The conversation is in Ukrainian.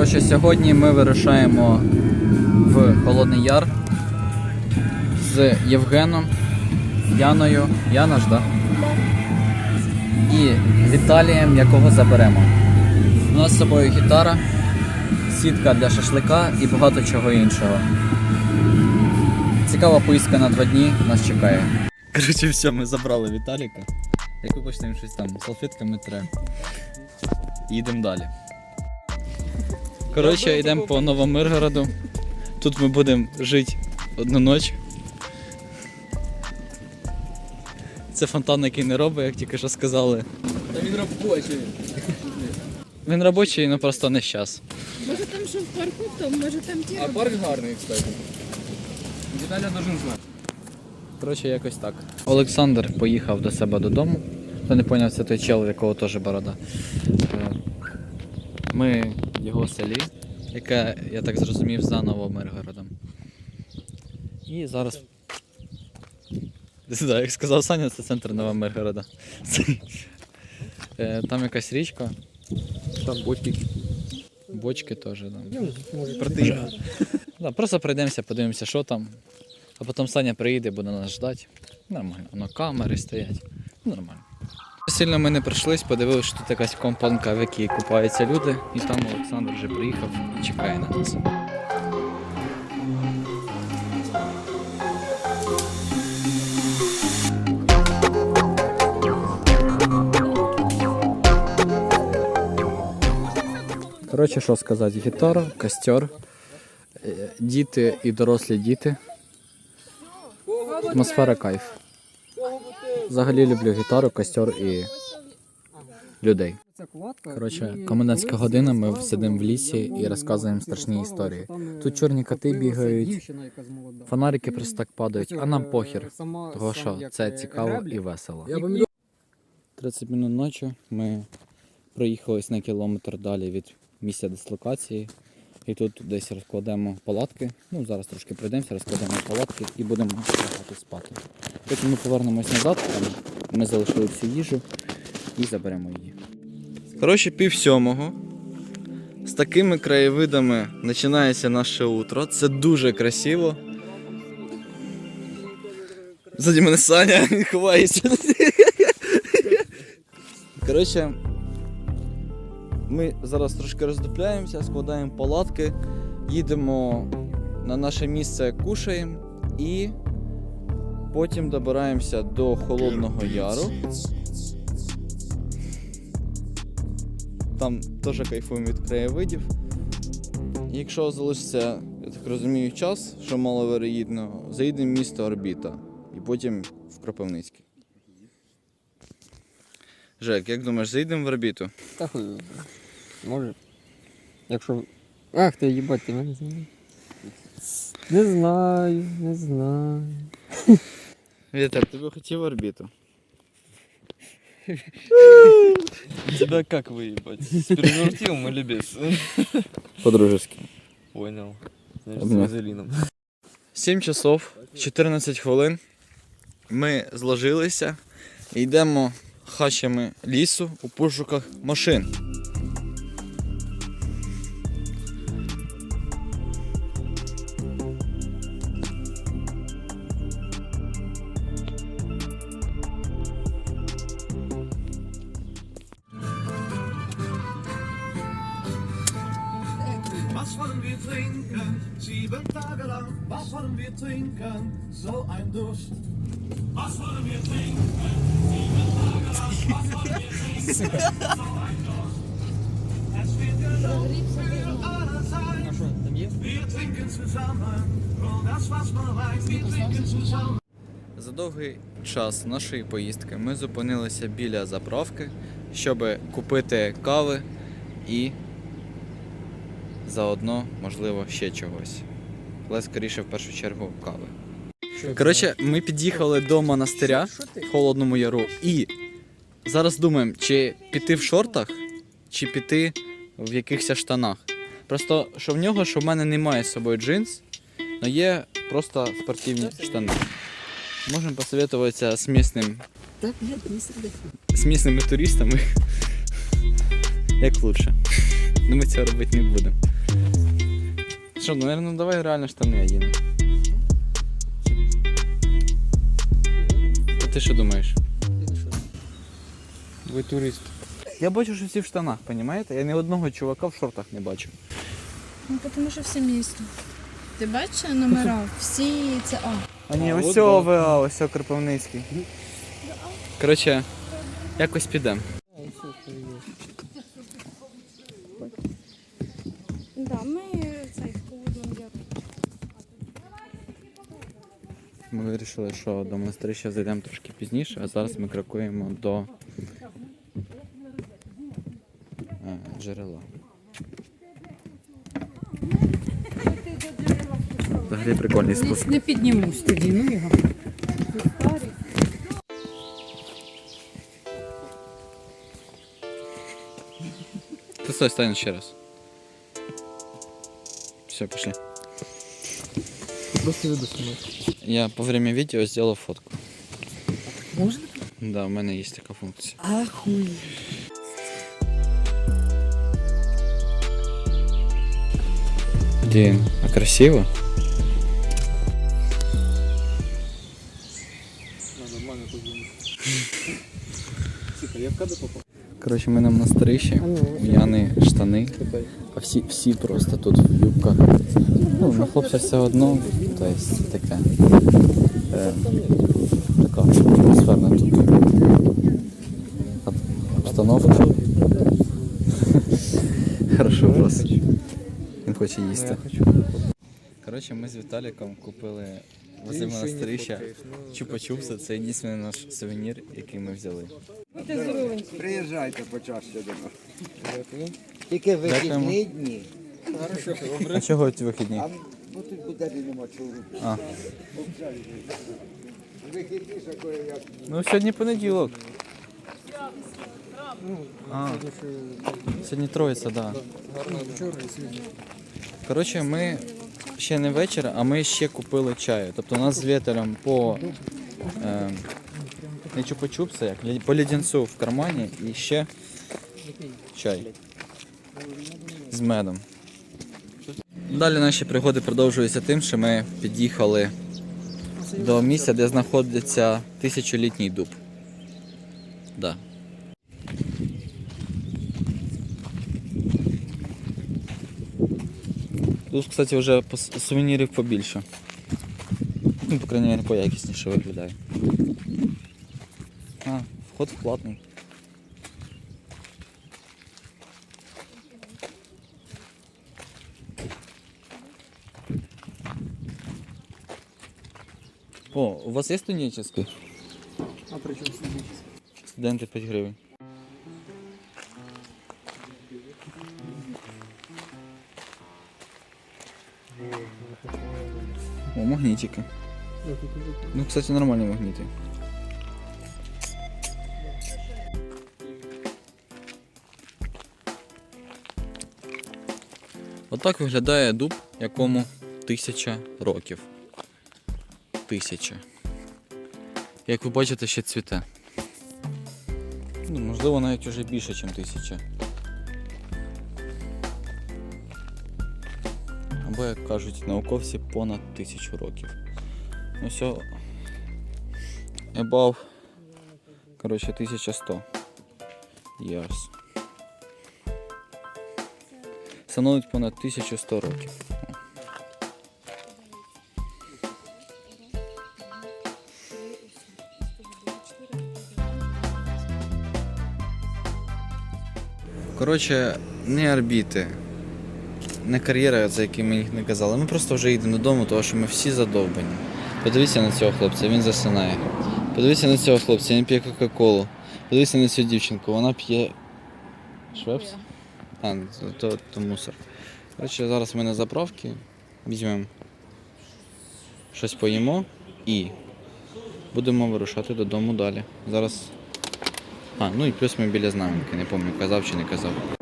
Коротше, сьогодні ми вирушаємо в Холодний Яр з Євгеном, Яною. Яна ж, да? І Віталієм, якого заберемо. У нас з собою гітара, сітка для шашлика і багато чого іншого. Цікава поїздка на два дні нас чекає. Коротше, все, ми забрали Віталіка. Як ви почнемо щось там салфетками тре. Їдемо далі. Коротше, йдемо по Новомиргороду. Тут ми будемо жити одну ніч. Це фонтан, який не робить, як тільки що сказали. Та він робочий. Він робочий, але просто не щас. Може там що в парку, то може там ті. А парк гарний, кстати. Віталя должен знати. Коротше, якось так. Олександр поїхав до себе додому. Хто не поняв, це той чел, в якого теж борода. Е, Ми його селі, яке, я так зрозумів, за Новомиргородом. І зараз. Да, як сказав Саня, це центр Новомиргорода. Е, Там якась річка, Там бочки. бочки теж. Да. Да, просто пройдемося, подивимося, що там. А потім Саня приїде, буде нас ждати. Нормально. Воно камери стоять. Нормально. Сильно ми не прийшлись, подивилися, що тут якась компанка, в якій купаються люди, і там Олександр вже приїхав і чекає на нас. Коротше, що сказати, гітара, костер, е, діти і дорослі діти. Атмосфера кайф. Взагалі люблю гітару, костер і людей. Коротше, комендантська година, ми сидимо в лісі і розказуємо страшні історії. Тут чорні коти бігають, фонарики просто так падають, а нам похер. Того що це цікаво і весело. 30 минут ночі ми проїхались на кілометр далі від місця дислокації. І тут десь розкладемо палатки. Ну, зараз трошки пройдемося, розкладемо палатки і будемо лягати спати. Потім ми повернемось назад, там ми залишили всю їжу і заберемо її. Коротше, пів сьомого. З такими краєвидами починається наше утро. Це дуже красиво. Ззаді мене Саня ховається. Коротше, ми зараз трошки роздупляємося, складаємо палатки, їдемо на наше місце, кушаємо і потім добираємося до Холодного Яру. Там теж кайфуємо від краєвидів. Якщо залишиться, я так розумію, час, що маловероїдно, заїдемо в місто Орбіта і потім в Кропивницький. Жек, як думаєш, заїдемо в орбіту? Та хуй. Може. Якщо. Ах ти їбать, ти мене знаєш. Не знаю, не знаю. Вітер, ти би хотів орбіту? Тебя как выебать? С перевертивом или без? По-дружески. Понял. Значит, с вазелином. 7 часов 14 хвилин. Ми зложилися йдемо хащами лісу у пошуках машин. Sieben Tage lang. Was wollen wir trinken? So ein Durst. Was wollen wir trinken? Sieben Tage lang. Was wollen wir trinken? So ein Durst. Es wird gelobt für alle sein. Wir trinken zusammen. Und das, was man weiß, wir trinken zusammen. За довгий час нашої поїздки ми зупинилися біля заправки, щоб купити кави і заодно, можливо, ще чогось. Але скоріше в першу чергу кави. Коротше, ми під'їхали до монастиря в Холодному Яру і зараз думаємо, чи піти в шортах, чи піти в якихось штанах. Просто що в нього, що в мене немає з собою джинс, але є просто спортивні штани. Можемо посоветуватися з місним, Так, не з місними туристами. Як лучше. Ну ми цього робити не будемо. Що, ну, наверное, давай реально штани одінемо. А ти що думаєш? Ви турист. Я бачу, що всі в штанах, розумієте? Я ні одного чувака в шортах не бачу. Ну, тому що всі місто. Ти бачиш номера? Всі це А. А ні, ось цього да. Ось цього Кропивницький. Коротше, якось підемо. Да, ми цей поводом як. Ми вирішили, що до монастирища зайдемо трошки пізніше, а зараз ми крокуємо до е, джерела. Взагалі прикольний спуск. Не піднімусь тоді, ну його. Ти стой, стань ще раз. Все, пошли. Просто виду знімати. Я по время видео сделал фотку. Можна? Да, у мене є така функція. Ахуй. Блін, а красиво? Нормально подумати. Сука, я в кадр попав. Коротше, ми на монастирищі. У Яни штани, А всі, всі просто тут в юбках. Ну, на хлопця все одно, тобто таке. Е, така атмосферна тут обстановка. Хорошо просто. Він хоче їсти. Коротше, ми з Віталіком купили возле монастирища чупа-чупса. Це єдиний наш сувенір, який ми взяли. Приїжджайте почаще до нас. Тільки вихідні дні. А чого ці вихідні? А ну тут буде нема чого. А. Вихідні ще кое-як. Ну, сьогодні понеділок. А, сьогодні троїця, так. Да. Коротше, ми ще не вечір, а ми ще купили чаю. Тобто у нас з вітером по е, не чупа-чупса, як по лідянцю в кармані і ще чай з медом. Далі наші пригоди продовжуються тим, що ми під'їхали до місця, де знаходиться тисячолітній дуб. Да. Тут, кстати, вже сувенірів побільше. Ну, по крайней мере, поякісніше виглядає. А, вход платний. О, у вас є студенческий? А при чому сидіть? Студенти 5 гривень. О, магнітики. Ну, кстати, нормальні магніти. Отак виглядає дуб, якому тисяча років. Тисяча. Як ви бачите, ще цвіте. Ну, можливо, навіть уже більше, ніж тисяча. Або, як кажуть науковці, понад тисячу років. Ну все. Above. Коротше, 1100 years. Становить понад 1100 років. Коротше, не орбіти, не кар'єра, за яким їх не казали. Ми просто вже їдемо додому, тому що ми всі задовбані. Подивіться на цього хлопця, він засинає. Подивіться на цього хлопця, він п'є Кока-Колу. Подивіться на цю дівчинку, вона п'є. Швепс? А, то, то, мусор. Коротше, зараз ми на заправці візьмемо щось поїмо і будемо вирушати додому далі. Зараз. А, ну і плюс ми біля знам'янки, не пам'ятаю, казав чи не казав.